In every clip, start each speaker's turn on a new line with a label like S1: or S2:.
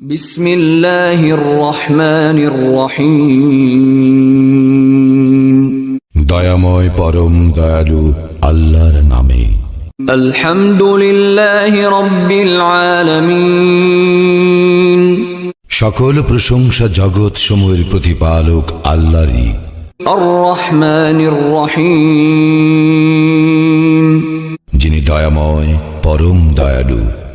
S1: بسم الله الرحمن الرحيم
S2: দয়াময় পরম দয়ালু আল্লাহর নামে
S1: الحمد لله رب العالمين
S2: সকল প্রশংসা জগৎ সমূহের প্রতিপালক আল্লাহরই
S1: الرحمن الرحيم
S2: যিনি দয়াময় পরম দয়ালু
S1: مالك يوم الدين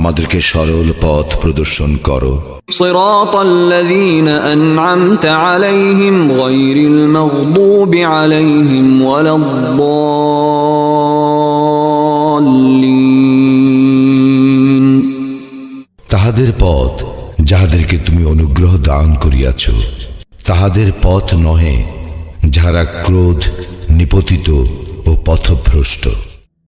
S2: আমাদেরকে সরল পথ প্রদর্শন করো
S1: صراط الذين أنعمت عليهم غير المغضوب عليهم ولا الضالين
S2: তাহাদের পথ যাহাদেরকে তুমি অনুগ্রহ দান করিয়াছ তাহাদের পথ নহে যাহারা ক্রোধ নিপতিত ও পথভ্রষ্ট